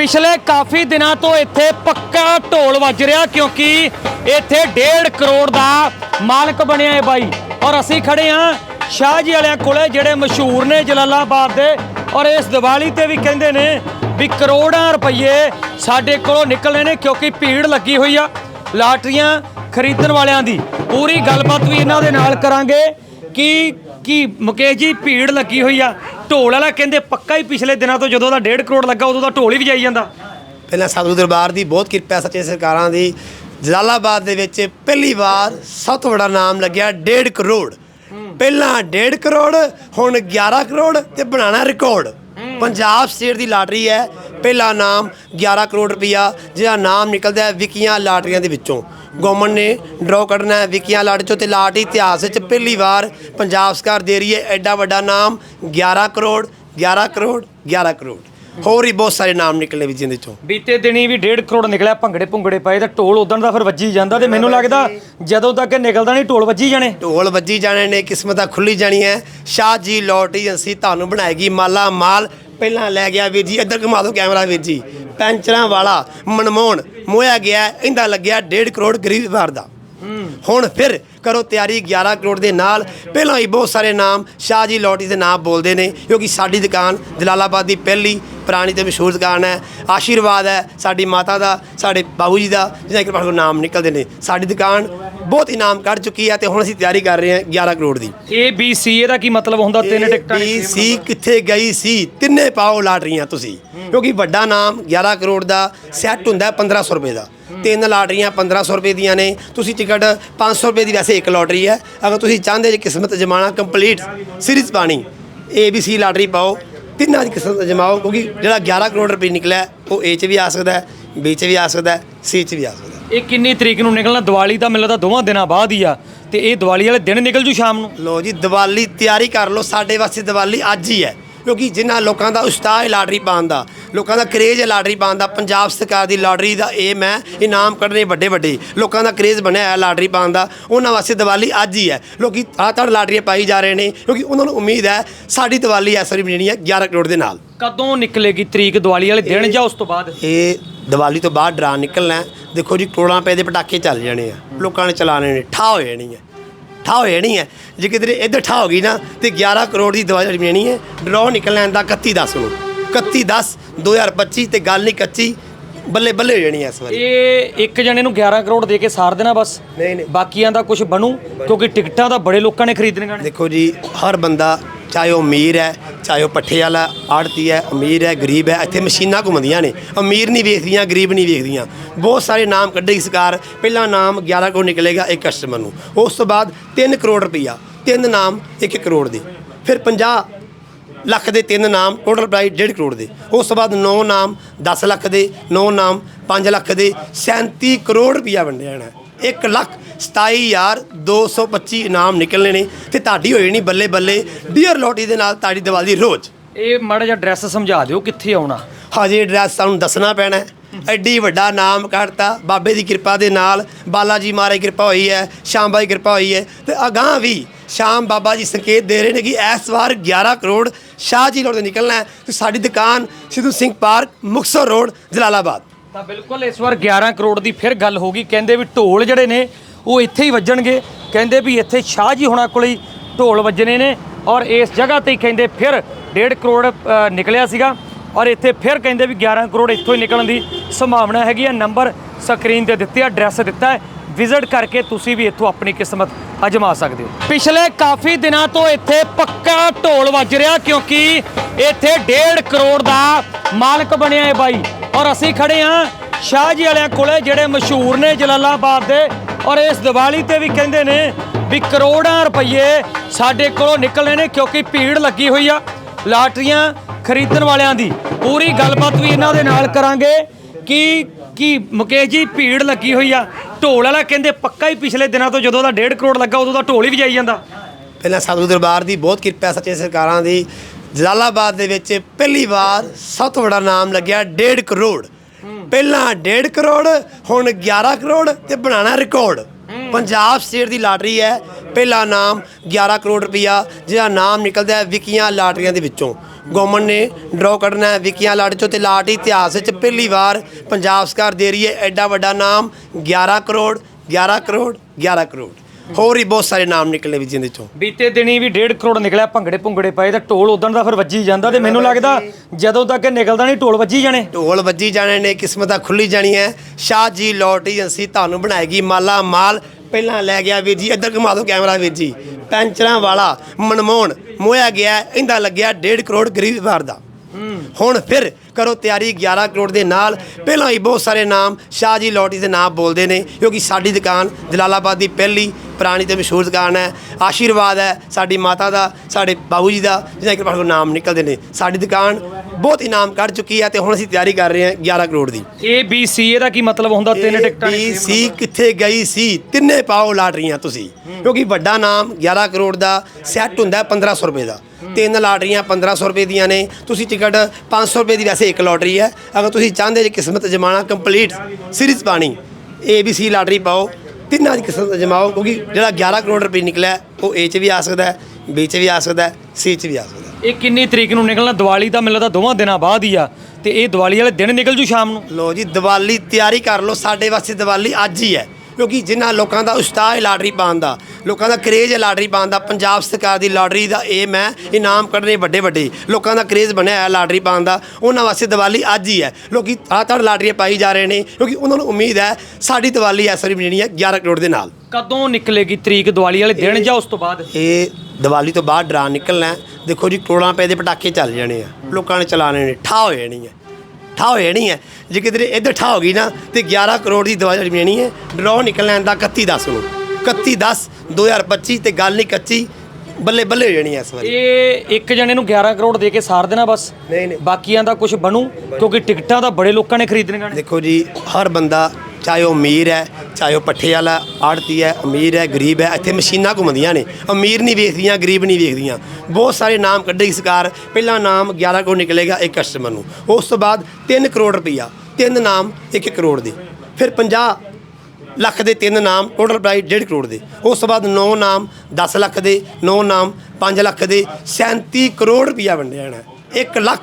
ਪਿਛਲੇ ਕਾਫੀ ਦਿਨਾਂ ਤੋਂ ਇੱਥੇ ਪੱਕਾ ਢੋਲ ਵੱਜ ਰਿਹਾ ਕਿਉਂਕਿ ਇੱਥੇ 1.5 ਕਰੋੜ ਦਾ ਮਾਲਕ ਬਣਿਆ ਹੈ ਬਾਈ। ਔਰ ਅਸੀਂ ਖੜੇ ਹਾਂ ਸ਼ਾਹ ਜੀ ਵਾਲਿਆਂ ਕੋਲੇ ਜਿਹੜੇ ਮਸ਼ਹੂਰ ਨੇ ਜਲਾਲਾਬਾਦ ਦੇ। ਔਰ ਇਸ ਦੀਵਾਲੀ ਤੇ ਵੀ ਕਹਿੰਦੇ ਨੇ ਵੀ ਕਰੋੜਾਂ ਰੁਪਏ ਸਾਡੇ ਕੋਲੋਂ ਨਿਕਲਣੇ ਨੇ ਕਿਉਂਕਿ ਭੀੜ ਲੱਗੀ ਹੋਈ ਆ ਲਾਟਰੀਆਂ ਖਰੀਦਣ ਵਾਲਿਆਂ ਦੀ। ਪੂਰੀ ਗੱਲਬਾਤ ਵੀ ਇਹਨਾਂ ਦੇ ਨਾਲ ਕਰਾਂਗੇ ਕਿ ਕੀ ਮੁਕੇਸ਼ ਜੀ, ਭੀੜ ਲੱਗੀ ਹੋਈ ਆ। ਢੋਲ ਵਾਲਾ ਕਹਿੰਦੇ ਪੱਕਾ ਹੀ ਪਿਛਲੇ ਦਿਨਾਂ ਤੋਂ ਜਦੋਂ ਦਾ 1.5 ਕਰੋੜ ਲੱਗਾ ਉਦੋਂ ਦਾ ਢੋਲ ਹੀ ਵਜਾਈ ਜਾਂਦਾ। ਪਹਿਲਾਂ ਸਾਧੂ ਦਰਬਾਰ ਦੀ ਬਹੁਤ ਕਿਰਪਾ ਸੱਚੇ ਸਰਕਾਰਾਂ ਦੀ। ਜਲਾਲਾਬਾਦ ਦੇ ਵਿੱਚ ਪਹਿਲੀ ਵਾਰ ਸਭ ਤੋਂ ਵੱਡਾ ਨਾਮ ਲੱਗਿਆ 1.5 ਕਰੋੜ। ਪਹਿਲਾਂ 1.5 ਕਰੋੜ ਹੁਣ 11 ਕਰੋੜ ਤੇ ਬਣਾਣਾ ਰਿਕਾਰਡ ਪੰਜਾਬ ਸਟੇਟ ਦੀ ਲਾਟਰੀ ਹੈ। ਪਹਿਲਾ ਨਾਮ 11 ਕਰੋੜ ਰੁਪਇਆ, ਜਿਹਦਾ ਨਾਮ ਨਿਕਲਦਾ ਹੈ ਵਿਕੀਆਂ ਲਾਟਰੀਆਂ ਦੇ ਵਿੱਚੋਂ। ਗਵਰਨਮੈਂਟ ਨੇ ਡਰਾਅ ਕੱਢਣਾ ਹੈ ਵਿਕੀਆਂ ਲਾਟਰੀ ਚੋਂ ਤੇ ਲਾਟਰੀ ਇਤਿਹਾਸ ਵਿੱਚ ਪਹਿਲੀ ਵਾਰ ਪੰਜਾਬ ਸਰਕਾਰ ਦੇ ਰਹੀ ਹੈ। ਐਡਾ ਵੱਡਾ ਨਾਮ 11 ਕਰੋੜ 11 ਕਰੋੜ 11 ਕਰੋੜ। ਹੋਰ ਹੀ ਬਹੁਤ ਸਾਰੇ ਨਾਮ ਨਿਕਲੇ ਵੀ ਜਿਹਦੇ ਚੋਂ। ਬੀਤੇ ਦਿਨੀ ਵੀ 1.5 ਕਰੋੜ ਨਿਕਲਿਆ ਭੰਗੜੇ ਭੁੰਗੜੇ ਪਏ ਤਾਂ ਢੋਲ ਉਦੋਂ ਦਾ ਫਿਰ ਵੱਜੀ ਜਾਂਦਾ ਤੇ ਮੈਨੂੰ ਲੱਗਦਾ ਜਦੋਂ ਤੱਕ ਇਹ ਨਿਕਲਦਾ ਨਹੀਂ ਢੋਲ ਵੱਜੀ ਜਾਣੇ। ਢੋਲ ਵੱਜੀ ਜਾਣੇ ਨੇ ਕਿਸਮਤਾਂ ਖੁੱਲੀ ਜਾਣੀ ਹੈ। ਸ਼ਾਹ ਜੀ ਲੋਟਰੀ ਏਜੰਸੀ ਤੁਹਾਨੂੰ ਬਣਾਏਗੀ ਮਾਲਾ ਮਾਲ। ਪਹਿਲਾਂ ਲੈ ਗਿਆ ਵੀਰ ਜੀ ਇੱਧਰ ਘੁਮਾ ਦਿਓ ਕੈਮਰਾ ਵੀਰ ਜੀ। ਪੈਂਚਰਾਂ ਵਾਲਾ ਮਨਮੋਹਨ ਮੋਇਆ ਗਿਆ ਇਹਦਾ ਲੱਗਿਆ 1.5 ਕਰੋੜ ਗਰੀਬ ਪਰਿਵਾਰ ਦਾ। ਹੁਣ ਫਿਰ ਕਰੋ ਤਿਆਰੀ 11 ਕਰੋੜ ਦੇ ਨਾਲ। ਪਹਿਲਾਂ ਹੀ ਬਹੁਤ ਸਾਰੇ ਨਾਮ, ਸ਼ਾਹ ਜੀ ਲੋਟਰੀ ਦੇ ਨਾਮ ਬੋਲਦੇ ਨੇ ਕਿਉਂਕਿ ਸਾਡੀ ਦੁਕਾਨ ਜਲਾਲਾਬਾਦ ਦੀ ਪਹਿਲੀ ਪੁਰਾਣੀ ਤੇ ਮਸ਼ਹੂਰ ਦੁਕਾਨ ਹੈ। ਆਸ਼ੀਰਵਾਦ ਹੈ ਸਾਡੀ ਮਾਤਾ ਦਾ, ਸਾਡੇ ਬਾਬੂ ਜੀ ਦਾ, ਜਿਹਨਾਂ ਕਿਰਪਾ ਕੋਲ ਨਾਮ ਨਿਕਲਦੇ ਨੇ। ਸਾਡੀ ਦੁਕਾਨ ਬਹੁਤ ਇਨਾਮ ਕੱਢ ਚੁੱਕੀ ਹੈ ਤੇ ਹੁਣ ਅਸੀਂ ਤਿਆਰੀ ਕਰ ਰਹੇ ਹਾਂ 11 ਕਰੋੜ ਦੀ। ਏ ਬੀ ਸੀ ਇਹਦਾ ਕੀ ਮਤਲਬ ਹੁੰਦਾ? ਤਿੰਨ ਟਿਕਟਾਂ ਨੇ ਬੀ ਸੀ ਕਿੱਥੇ ਗਈ ਸੀ? ਤਿੰਨੇ ਪਾਓ ਲਾਟਰੀਆਂ ਤੁਸੀਂ। ਕਿਉਂਕਿ ਵੱਡਾ ਨਾਮ 11 ਕਰੋੜ ਦਾ ਸੈੱਟ ਹੁੰਦਾ ਹੈ 1500 ਰੁਪਏ ਦਾ। ਤਿੰਨ ਲਾਟਰੀਆਂ 1500 ਰੁਪਏ ਦੀਆਂ ਨੇ। ਤੁਸੀਂ ਟਿਕਟ 500 ਰੁਪਏ ਦੀ ਵੈਸੇ ਇੱਕ ਲੋਟਰੀ ਹੈ। ਅਗਰ ਤੁਸੀਂ ਚਾਹੁੰਦੇ ਜੇ ਕਿਸਮਤ ਜਮਾਣਾ ਕੰਪਲੀਟ ਸੀਰੀਜ਼ ਪਾਣੀ ਏ ਬੀ ਸੀ ਲਾਟਰੀ ਪਾਓ ਤਿੰਨਾਂ ਦੀ ਕਿਸਮਤ ਜਮਾਓ ਕਿਉਂਕਿ ਜਿਹੜਾ 11 ਕਰੋੜ ਰੁਪਏ ਨਿਕਲਿਆ ਉਹ ਏ 'ਚ ਵੀ ਆ ਸਕਦਾ ਹੈ ਬੀ 'ਚ ਵੀ ਆ ਸਕਦਾ ਹੈ ਸੀ 'ਚ ਵੀ ਆ ਸਕਦਾ ਹੈ। ਇਹ ਕਿੰਨੀ ਤਰੀਕ ਨੂੰ ਨਿਕਲਣਾ? ਦੀਵਾਲੀ ਦਾ ਮੈਨੂੰ ਲੱਗਦਾ ਦੋਵਾਂ ਦਿਨਾਂ ਬਾਅਦ ਹੀ ਆ। ਤੇ ਇਹ ਦੀਵਾਲੀ ਵਾਲੇ ਦਿਨ ਨਿਕਲ ਜੂ ਸ਼ਾਮ ਨੂੰ? ਲੋ ਜੀ ਦੀਵਾਲੀ ਤਿਆਰੀ ਕਰ ਲਓ। ਸਾਡੇ ਵਾਸਤੇ ਦੀਵਾਲੀ ਅੱਜ ਹੀ ਹੈ। ਕਿਉਂਕਿ ਜਿਨ੍ਹਾਂ ਲੋਕਾਂ ਦਾ ਉਤਸ਼ਾਹ ਹੈ ਲਾਟਰੀ ਪਾਉਣ ਦਾ ਲੋਕਾਂ ਦਾ ਕਰੇਜ਼ ਹੈ ਲਾਟਰੀ ਪਾਉਣ ਦਾ ਪੰਜਾਬ ਸਰਕਾਰ ਦੀ ਲਾਟਰੀ ਦਾ ਏਮ ਹੈ ਇਨਾਮ ਕੱਢਣੇ ਵੱਡੇ ਵੱਡੇ ਲੋਕਾਂ ਦਾ ਕਰੇਜ਼ ਬਣਿਆ ਹੈ ਲਾਟਰੀ ਪਾਉਣ ਦਾ। ਉਹਨਾਂ ਵਾਸਤੇ ਦੀਵਾਲੀ ਅੱਜ ਹੀ ਹੈ। ਲੋਕੀ ਤੜ ਤੜ ਲਾਟਰੀਆਂ ਪਾਈ ਜਾ ਰਹੇ ਨੇ ਕਿਉਂਕਿ ਉਹਨਾਂ ਨੂੰ ਉਮੀਦ ਹੈ ਸਾਡੀ ਦੀਵਾਲੀ ਇਸ ਵਾਰੀ ਬਣਨੀ ਹੈ 11 ਕਰੋੜ ਦੇ ਨਾਲ। ਕਦੋਂ ਨਿਕਲੇਗੀ ਤਰੀਕ ਦੀਵਾਲੀ ਵਾਲੇ ਦਿਨ ਜਾਂ ਉਸ ਤੋਂ ਬਾਅਦ? ਇਹ ਦੀਵਾਲੀ ਤੋਂ ਬਾਅਦ ਡਰਾ ਨਿਕਲਣਾ ਹੈ। ਦੇਖੋ ਜੀ ਕਰੋੜਾਂ ਰੁਪਏ ਦੇ ਪਟਾਕੇ ਚੱਲ ਜਾਣੇ ਆ। ਲੋਕਾਂ ਨੇ ਚਲਾਣੇ ਨੇ ਠਾ ਹੋ ਜਾਣੀ ਹੈ। ਠਾ ਹੋ ਜਾਣੀ ਹੈ। ਜੇ ਕਿਤੇ ਇੱਧਰ ਠਾ ਹੋ ਗਈ ਨਾ ਤੇ 11 ਕਰੋੜ ਦੀ ਦੀਵਾਲੀ ਬਣਨੀ ਹੈ। ਡਰਾ ਨਿਕਲਣਾ ਦਾ 31 10 ਨੂੰ। 31 10 2025 ਤੇ ਗੱਲ ਨਹੀਂ ਕੱਚੀ ਬੱਲੇ ਬੱਲੇ ਹੋ ਜਾਣੀ ਹੈ ਇਸ ਵਾਰੀ। ਇਹ ਇੱਕ ਜਣੇ ਨੂੰ 11 ਕਰੋੜ ਦੇ ਕੇ ਸਾਰ ਦੇਣਾ ਬਸ। ਨਹੀਂ ਨਹੀਂ। ਬਾਕੀਆਂ ਦਾ ਕੁਝ ਬਣੂ ਕਿਉਂਕਿ ਟਿਕਟਾਂ ਤਾਂ ਬੜੇ ਲੋਕਾਂ ਨੇ ਖਰੀਦਣੀਆਂ ਨੇ। ਦੇਖੋ ਜੀ ਹਰ ਬੰਦਾ ਚਾਹੇ ਉਹ ਅਮੀਰ ਹੈ, ਚਾਹੇ ਉਹ ਪੱਠੇ ਵਾਲਾ ਆੜਤੀ ਹੈ, ਅਮੀਰ ਹੈ, ਗਰੀਬ ਹੈ, ਇੱਥੇ ਮਸ਼ੀਨਾਂ ਘੁੰਮਦੀਆਂ ਨੇ। ਅਮੀਰ ਨਹੀਂ ਵੇਖਦੀਆਂ, ਗਰੀਬ ਨਹੀਂ ਵੇਖਦੀਆਂ। ਬਹੁਤ ਸਾਰੇ ਨਾਮ ਕੱਢੇਗੀ ਸਰਕਾਰ ਪਹਿਲਾ ਨਾਮ 11 ਕਰੋੜ ਨਿਕਲੇਗਾ ਇੱਕ ਕਸਟਮਰ ਨੂੰ। ਉਸ ਤੋਂ ਬਾਅਦ 3 ਕਰੋੜ ਰੁਪਈਆ। ਤਿੰਨ ਨਾਮ 1 ਕਰੋੜ ਦੇ। ਫਿਰ 50 ਲੱਖ ਦੇ ਤਿੰਨ ਨਾਮ ਟੋਟਲ ਪ੍ਰਾਈਸ 1.5 ਕਰੋੜ ਦੇ। ਉਸ ਤੋਂ ਬਾਅਦ 9 ਨਾਮ 10 ਲੱਖ ਦੇ 9 ਨਾਮ 5 ਲੱਖ ਦੇ। 37 ਕਰੋੜ ਰੁਪਈਆ ਵੰਡਿਆ ਜਾਣਾ 1 ਲੱਖ 27225 ਇਨਾਮ ਨਿਕਲਣੇ ਨੇ ਤੇ ਤੁਹਾਡੀ ਹੋਈ ਨਹੀਂ ਬੱਲੇ ਬੱਲੇ ਡੀਅਰ ਲੋਟੀ ਦੇ ਨਾਲ ਤੁਹਾਡੀ ਦੀਵਾਲੀ ਰੋਜ਼। ਇਹ ਮਾੜਾ ਜਿਹਾ ਐਡਰੈਸ ਸਮਝਾ ਦਿਓ ਕਿੱਥੇ ਆਉਣਾ? ਹਜੇ ਐਡਰੈਸ ਸਾਨੂੰ ਦੱਸਣਾ ਪੈਣਾ ਹੈ। ਐਡੀ ਵੱਡਾ ਨਾਮ ਕੱਢਤਾ ਬਾਬੇ ਦੀ ਕਿਰਪਾ ਦੇ ਨਾਲ ਬਾਲਾ ਜੀ ਮਹਾਰਾਜ ਦੀ ਕਿਰਪਾ ਹੋਈ ਹੈ ਸ਼ਾਮ ਬਾਈ ਦੀ ਕਿਰਪਾ ਹੋਈ ਹੈ ਤੇ ਅਗਾਹ ਵੀ ਸ਼ਾਮ ਬਾਬਾ ਜੀ ਸੰਕੇਤ ਦੇ ਰਹੇ ਨੇ ਕਿ ਇਸ ਵਾਰ 11 ਕਰੋੜ ਸ਼ਾਹ ਜੀ ਰੋਡ ਤੇ ਨਿਕਲਣਾ ਹੈ ਤੇ ਸਾਡੀ ਦੁਕਾਨ ਸਿੱਧੂ ਸਿੰਘ ਪਾਰਕ ਮੁਕਤਸਰ ਰੋਡ ਜਲਾਲਾਬਾਦ। ਤਾਂ ਬਿਲਕੁਲ ਇਸ ਵਾਰ 11 ਕਰੋੜ ਦੀ ਫਿਰ ਗੱਲ ਹੋ ਗਈ। ਕਹਿੰਦੇ ਵੀ ਢੋਲ ਜਿਹੜੇ ਨੇ, ਉਹ ਇੱਥੇ ਹੀ ਵੱਜਣਗੇ। ਕਹਿੰਦੇ ਵੀ ਇੱਥੇ ਸ਼ਾਹ ਜੀ ਹੋਣਾ ਕੋਲ ਹੀ ਢੋਲ ਵੱਜਣੇ ਨੇ ਔਰ ਇਸ ਜਗ੍ਹਾ ਤੇ ਹੀ ਕਹਿੰਦੇ ਫਿਰ 1.5 ਕਰੋੜ ਨਿਕਲਿਆ ਸੀਗਾ ਔਰ ਇੱਥੇ ਫਿਰ ਕਹਿੰਦੇ ਵੀ 11 ਕਰੋੜ ਇੱਥੋਂ ਹੀ ਨਿਕਲਣ ਦੀ ਸੰਭਾਵਨਾ ਹੈਗੀ ਹੈ। ਨੰਬਰ ਸਕਰੀਨ ਤੇ ਦਿੱਤੇ ਆ, ਐਡਰੈਸ ਦਿੱਤਾ ਹੈ। ਵਿਜ਼ਿਟ ਕਰਕੇ ਤੁਸੀਂ ਵੀ ਇੱਥੋਂ ਆਪਣੀ ਕਿਸਮਤ ਅਜਮਾ ਸਕਦੇ ਹੋ। ਪਿਛਲੇ ਕਾਫੀ ਦਿਨਾਂ ਤੋਂ ਇੱਥੇ ਪੱਕਾ ਢੋਲ ਵੱਜ ਰਿਹਾ ਕਿਉਂਕਿ ਇੱਥੇ 1.5 ਕਰੋੜ ਦਾ ਮਾਲਕ ਬਣਿਆ ਹੈ ਬਾਈ। ਔਰ ਅਸੀਂ ਖੜੇ ਹਾਂ ਸ਼ਾਹ ਜੀ ਵਾਲਿਆਂ ਕੋਲੇ ਜਿਹੜੇ ਮਸ਼ਹੂਰ ਨੇ ਜਲਾਲਾਬਾਦ ਦੇ। ਔਰ ਇਸ ਦੀਵਾਲੀ ਤੇ ਵੀ ਕਹਿੰਦੇ ਨੇ ਵੀ ਕਰੋੜਾਂ ਰੁਪਏ ਸਾਡੇ ਕੋਲੋਂ ਨਿਕਲਣੇ ਨੇ ਕਿਉਂਕਿ ਭੀੜ ਲੱਗੀ ਹੋਈ ਆ ਲਾਟਰੀਆਂ ਖਰੀਦਣ ਵਾਲਿਆਂ ਦੀ। ਪੂਰੀ ਗੱਲਬਾਤ ਵੀ ਇਹਨਾਂ ਦੇ ਨਾਲ ਕਰਾਂਗੇ ਕਿ ਕੀ ਮੁਕੇਸ਼ ਜੀ, ਭੀੜ ਲੱਗੀ ਹੋਈ ਆ। ਢੋਲ ਵਾਲਾ ਕਹਿੰਦੇ ਪੱਕਾ ਹੀ ਪਿਛਲੇ ਦਿਨਾਂ ਤੋਂ ਜਦੋਂ ਦਾ 1.5 ਕਰੋੜ ਲੱਗਾ ਉਦੋਂ ਦਾ ਢੋਲ ਹੀ ਵਜਾਈ ਜਾਂਦਾ। ਪਹਿਲਾਂ ਸਾਧੂ ਦਰਬਾਰ ਦੀ ਬਹੁਤ ਕਿਰਪਾ ਸੱਚੇ ਸਰਕਾਰਾਂ ਦੀ। ਜਲਾਲਾਬਾਦ ਦੇ ਵਿੱਚ ਪਹਿਲੀ ਵਾਰ ਸਭ ਤੋਂ ਵੱਡਾ ਨਾਮ ਲੱਗਿਆ 1.5 ਕਰੋੜ। ਪਹਿਲਾਂ 1.5 ਕਰੋੜ, ਹੁਣ 11 ਕਰੋੜ ਤੇ ਬਣਾਣਾ ਰਿਕਾਰਡ। ਪੰਜਾਬ ਸਟੇਟ ਦੀ ਲਾਟਰੀ ਹੈ। ਪਹਿਲਾ ਨਾਮ 11 ਕਰੋੜ ਰੁਪਇਆ ਜਿਹਦਾ ਨਾਮ ਨਿਕਲਦਾ ਹੈ ਵਿਕੀਆਂ ਲਾਟਰੀਆਂ ਦੇ ਵਿੱਚੋਂ। ਗਵਰਨਮੈਂਟ ਨੇ ਡਰਾਅ ਕੱਢਣਾ ਹੈ। ਵਿਕੀਆਂ ਲਾਟ ਚੋਂ ਤੇ ਲਾਟ ਇਤਿਹਾਸ ਵਿੱਚ ਪਹਿਲੀ ਵਾਰ ਪੰਜਾਬ ਸਰਕਾਰ ਦੇ ਰਹੀ ਹੈ। ਐਡਾ ਵੱਡਾ ਨਾਮ 11 ਕਰੋੜ 11 ਕਰੋੜ 11 ਕਰੋੜ। ਹੋਰ ਹੀ ਬਹੁਤ ਸਾਰੇ ਨਾਮ ਨਿਕਲੇ ਵੀ ਜਿਹਦੇ ਚੋਂ। ਬੀਤੇ ਦਿਨੀ ਵੀ 1.5 ਕਰੋੜ ਨਿਕਲਿਆ ਭੰਗੜੇ ਭੁੰਗੜੇ ਪਏ ਤਾਂ ਢੋਲ ਉਦੋਂ ਦਾ ਫਿਰ ਵੱਜੀ ਜਾਂਦਾ ਤੇ ਮੈਨੂੰ ਲੱਗਦਾ ਜਦੋਂ ਤੱਕ ਨਿਕਲਦਾ ਨਹੀਂ ਢੋਲ ਵੱਜੀ ਜਾਣੇ। ਢੋਲ ਵੱਜੀ ਜਾਣੇ ਨੇ ਕਿਸਮਤਾਂ ਖੁੱਲੀ ਜਾਣੀ ਹੈ। ਸ਼ਾਹ ਜੀ ਲੋਟ ਏਜੰਸੀ ਤੁਹਾਨੂੰ ਬਣਾਏਗੀ ਮਾਲਾ ਮਾਲ ਪਹਿਲਾਂ ਲੈ ਗਿਆ ਵੀਰ ਜੀ, ਇੱਧਰ ਘੁਮਾ ਦਿਓ ਕੈਮਰਾ ਵੀਰ ਜੀ। ਪੈਂਚਰਾਂ ਵਾਲਾ ਮਨਮੋਹਨ ਮੋਇਆ ਗਿਆ, ਇਹਦਾ ਲੱਗਿਆ 1.5 ਕਰੋੜ ਗਰੀਬ ਪਰਿਵਾਰ ਦਾ। ਹੁਣ ਫਿਰ ਕਰੋ ਤਿਆਰੀ 11 ਕਰੋੜ ਦੇ ਨਾਲ। ਪਹਿਲਾਂ ਹੀ ਬਹੁਤ ਸਾਰੇ ਨਾਮ ਸ਼ਾਹ ਜੀ ਲੋਟੀ ਦੇ ਨਾਮ ਬੋਲਦੇ ਨੇ ਕਿਉਂਕਿ ਸਾਡੀ ਦੁਕਾਨ ਜਲਾਲਾਬਾਦ ਦੀ ਪਹਿਲੀ ਪੁਰਾਣੀ ਤੇ ਮਸ਼ਹੂਰ ਦੁਕਾਨ ਹੈ। ਆਸ਼ੀਰਵਾਦ ਹੈ ਸਾਡੀ ਮਾਤਾ ਦਾ ਸਾਡੇ ਬਾਬੂ ਜੀ ਦਾ ਜਿਹਨਾਂ ਕਿਰਪਾ ਨਾਲ ਨਾਮ ਨਿਕਲਦੇ ਨੇ। ਸਾਡੀ ਦੁਕਾਨ ਬਹੁਤ ਇਨਾਮ ਕੱਢ ਚੁੱਕੀ ਹੈ ਤੇ ਹੁਣ ਅਸੀਂ ਤਿਆਰੀ ਕਰ ਰਹੇ ਹਾਂ 11 ਕਰੋੜ ਦੀ। ਏ ਬੀ ਸੀ ਇਹਦਾ ਕੀ ਮਤਲਬ ਹੁੰਦਾ? ਤਿੰਨ ਟਿਕਟਾਂ ਬੀ ਸੀ ਕਿੱਥੇ ਗਈ ਸੀ? ਤਿੰਨੇ ਪਾਓ ਲਾਟਰੀਆਂ ਤੁਸੀਂ। ਕਿਉਂਕਿ ਵੱਡਾ ਨਾਮ 11 ਕਰੋੜ ਦਾ ਸੈੱਟ ਹੁੰਦਾ ਹੈ 1500 ਰੁਪਏ ਦਾ। ਤਿੰਨ ਲਾਟਰੀਆਂ 1500 ਰੁਪਏ ਦੀਆਂ ਨੇ। ਤੁਸੀਂ ਟਿਕਟ 500 ਰੁਪਏ ਦੀ ਵੈਸੇ ਇੱਕ ਲੋਟਰੀ ਹੈ। ਅਗਰ ਤੁਸੀਂ ਚਾਹੁੰਦੇ ਜੇ ਕਿਸਮਤ ਜਮਾਣਾ ਕੰਪਲੀਟ ਸੀਰੀਜ਼ ਪਾਣੀ ਸੀ ਲਾਟਰੀ ਪਾਓ ਤਿੰਨਾਂ ਦੀ ਕਿਸਮਤ ਜਮਾਓ ਕਿਉਂਕਿ ਜਿਹੜਾ 11 ਕਰੋੜ ਰੁਪਏ ਨਿਕਲਿਆ ਉਹ ਏ 'ਚ ਵੀ ਆ ਸਕਦਾ ਹੈ ਬੀ 'ਚ ਵੀ ਆ ਸਕਦਾ ਹੈ ਸੀ 'ਚ ਵੀ ਆ ਸਕਦਾ ਇਹ ਕਿੰਨੀ ਤਰੀਕ ਨੂੰ ਨਿਕਲਣਾ? ਦੀਵਾਲੀ ਤਾਂ ਮੈਨੂੰ ਲੱਗਦਾ ਦੋਵਾਂ ਦਿਨਾਂ ਬਾਅਦ ਹੀ ਆ। ਤੇ ਇਹ ਦੀਵਾਲੀ ਵਾਲੇ ਦਿਨ ਨਿਕਲ ਜੂ ਸ਼ਾਮ ਨੂੰ? ਲੋ ਜੀ ਦੀਵਾਲੀ ਤਿਆਰੀ ਕਰ ਲਓ ਸਾਡੇ ਵਾਸਤੇ ਦੀਵਾਲੀ ਅੱਜ ਹੀ ਹੈ। ਕਿਉਂਕਿ ਜਿਨ੍ਹਾਂ ਲੋਕਾਂ ਦਾ ਉਤਸ਼ਾਹ ਹੈ ਲਾਟਰੀ ਪਾਉਣ ਦਾ ਲੋਕਾਂ ਦਾ ਕਰੇਜ਼ ਹੈ ਲਾਟਰੀ ਪਾਉਣ ਦਾ ਪੰਜਾਬ ਸਰਕਾਰ ਦੀ ਲਾਟਰੀ ਦਾ ਏਮ ਹੈ ਇਨਾਮ ਕੱਢਣੇ ਵੱਡੇ ਵੱਡੇ ਲੋਕਾਂ ਦਾ ਕਰੇਜ਼ ਬਣਿਆ ਹੈ ਲਾਟਰੀ ਪਾਉਣ ਦਾ ਉਹਨਾਂ ਵਾਸਤੇ ਦੀਵਾਲੀ ਅੱਜ ਹੀ ਹੈ। ਲੋਕੀ ਤਾਂ ਲਾਟਰੀਆਂ ਪਾਈ ਜਾ ਰਹੇ ਨੇ ਕਿਉਂਕਿ ਉਹਨਾਂ ਨੂੰ ਉਮੀਦ ਹੈ ਸਾਡੀ ਦੀਵਾਲੀ ਇਸ ਵਾਰੀ ਬਣਨੀ ਹੈ 11 ਕਰੋੜ ਦੇ ਨਾਲ। ਕਦੋਂ ਨਿਕਲੇਗੀ ਤਰੀਕ ਦੀਵਾਲੀ ਵਾਲੇ ਦਿਨ ਜਾਂ ਉਸ ਤੋਂ ਬਾਅਦ? ਇਹ ਦੀਵਾਲੀ ਤੋਂ ਬਾਅਦ ਡਰਾ ਨਿਕਲਣਾ। ਦੇਖੋ ਜੀ ਕਰੋੜਾਂ ਰੁਪਏ ਦੇ ਪਟਾਕੇ ਚੱਲ ਜਾਣੇ ਆ ਲੋਕਾਂ ਨੇ ਚਲਾਣੇ ਨੇ ਠਾ ਹੋ ਜਾਣੀ ਹੈ ਠਾ ਹੋ ਜਾਣੀ ਹੈ। ਜੇ ਕਿਤੇ ਇੱਧਰ ਠਾ ਹੋ ਗਈ ਨਾ ਤੇ 11 ਕਰੋੜ ਦੀ ਦੀਵਾਲੀ ਬਣਨੀ ਹੈ ਡਰਾਅ ਨਿਕਲਣਾ ਦਾ 31 10 ਨੂੰ। 31 10 2025 ਤੇ ਗੱਲ ਨਹੀਂ ਕੱਚੀ ਬੱਲੇ ਬੱਲੇ ਹੋ ਜਾਣੀ ਹੈ ਇਸ ਵਾਰੀ। ਇਹ ਇੱਕ ਜਣੇ ਨੂੰ 11 ਕਰੋੜ ਦੇ ਕੇ ਸਾਰ ਦੇਣਾ ਬਸ। ਨਹੀਂ ਨਹੀਂ। ਬਾਕੀਆਂ ਦਾ ਕੁਝ ਬਣੂ ਕਿਉਂਕਿ ਟਿਕਟਾਂ ਤਾਂ ਬੜੇ ਲੋਕਾਂ ਨੇ ਖਰੀਦਣੀਆਂ ਨੇ। ਦੇਖੋ ਜੀ ਹਰ ਬੰਦਾ ਚਾਹੇ ਉਹ ਅਮੀਰ ਹੈ, ਚਾਹੇ ਉਹ ਪੱਠੇ ਵਾਲਾ ਆੜਤੀ ਹੈ, ਅਮੀਰ ਹੈ, ਗਰੀਬ ਹੈ, ਇੱਥੇ ਮਸ਼ੀਨਾਂ ਘੁੰਮਦੀਆਂ ਨੇ। ਅਮੀਰ ਨਹੀਂ ਵੇਖਦੀਆਂ, ਗਰੀਬ ਨਹੀਂ ਵੇਖਦੀਆਂ। ਬਹੁਤ ਸਾਰੇ ਨਾਮ ਕੱਢੇਗੀ ਸਰਕਾਰ ਪਹਿਲਾ ਨਾਮ 11 ਕਰੋੜ ਨਿਕਲੇਗਾ ਇੱਕ ਕਸਟਮਰ ਨੂੰ। ਉਸ ਤੋਂ ਬਾਅਦ 3 ਕਰੋੜ ਰੁਪਈਆ। ਤਿੰਨ ਨਾਮ 1 ਕਰੋੜ ਦੇ। ਫਿਰ 50 ਲੱਖ ਦੇ ਤਿੰਨ ਨਾਮ ਟੋਟਲ ਪ੍ਰਾਈਸ 1.5 ਕਰੋੜ ਦੇ। ਉਸ ਤੋਂ ਬਾਅਦ 9 ਨਾਮ 10 ਲੱਖ ਦੇ 9 ਨਾਮ 5 ਲੱਖ ਦੇ। 37 ਕਰੋੜ ਰੁਪਈਆ ਵੰਡਿਆ ਜਾਣਾ ਹੈ। ਇੱਕ ਲੱਖ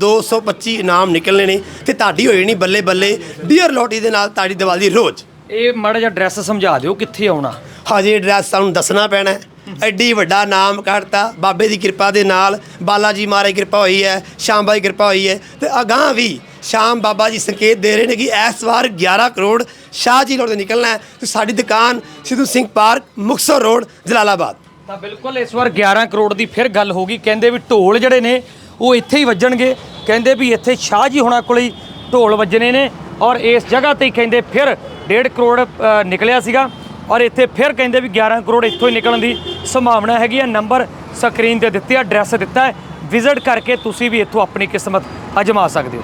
27225 ਇਨਾਮ ਨਿਕਲਣੇ ਨੇ ਤੇ ਤੁਹਾਡੀ ਹੋਈ ਨਹੀਂ ਬੱਲੇ ਬੱਲੇ ਡੀਅਰ ਲੋਟੀ ਦੇ ਨਾਲ ਤੁਹਾਡੀ ਦੀਵਾਲੀ ਰੋਜ਼ ਇਹ ਮਾੜਾ ਜਿਹਾ ਐਡਰੈਸ ਸਮਝਾ ਦਿਓ ਕਿੱਥੇ ਆਉਣਾ ਹਜੇ ਐਡਰੈਸ ਸਾਨੂੰ ਦੱਸਣਾ ਪੈਣਾ ਹੈ। ਐਡੀ ਵੱਡਾ ਨਾਮ ਕੱਢਤਾ ਬਾਬੇ ਦੀ ਕਿਰਪਾ ਦੇ ਨਾਲ ਬਾਲਾ ਜੀ ਮਾਰੇ ਕਿਰਪਾ ਹੋਈ ਹੈ ਸ਼ਾਮ ਬਾਈ ਕਿਰਪਾ ਹੋਈ ਹੈ ਤੇ ਅਗਾਂਹ ਵੀ ਸ਼ਾਮ ਬਾਬਾ ਜੀ ਸੰਕੇਤ ਦੇ ਰਹੇ ਨੇ ਕਿ ਇਸ ਵਾਰ 11 ਕਰੋੜ ਸ਼ਾਹ ਜੀ ਰੋਡ ਤੇ ਨਿਕਲਣਾ ਹੈ ਤੇ ਸਾਡੀ ਦੁਕਾਨ ਸਿੱਧੂ ਸਿੰਘ ਪਾਰਕ ਮੁਕਤਸਰ ਰੋਡ ਜਲਾਲਾਬਾਦ ਤਾਂ ਬਿਲਕੁਲ ਇਸ ਵਾਰ 11 ਕਰੋੜ ਦੀ ਫਿਰ ਗੱਲ ਹੋ ਗਈ। ਕਹਿੰਦੇ ਵੀ ਢੋਲ ਜਿਹੜੇ ਨੇ, ਉਹ ਇੱਥੇ ਹੀ ਵੱਜਣਗੇ। ਕਹਿੰਦੇ ਵੀ ਇੱਥੇ ਸ਼ਾਹ ਜੀ ਹੋਣਾ ਕੋਲ ਹੀ ਢੋਲ ਵੱਜਣੇ ਨੇ ਔਰ ਇਸ ਜਗ੍ਹਾ ਤੇ ਹੀ ਕਹਿੰਦੇ ਫਿਰ 1.5 ਕਰੋੜ ਨਿਕਲਿਆ ਸੀਗਾ ਔਰ ਇੱਥੇ ਫਿਰ ਕਹਿੰਦੇ ਵੀ 11 ਕਰੋੜ ਇੱਥੋਂ ਹੀ ਨਿਕਲਣ ਦੀ ਸੰਭਾਵਨਾ ਹੈਗੀ ਆ। ਨੰਬਰ ਸਕਰੀਨ ਤੇ ਦਿੱਤੇ ਆ, ਐਡਰੈਸ ਦਿੱਤਾ ਹੈ। ਵਿਜ਼ਿਟ ਕਰਕੇ ਤੁਸੀਂ ਵੀ ਇੱਥੋਂ ਆਪਣੀ ਕਿਸਮਤ ਅਜਮਾ ਸਕਦੇ ਹੋ।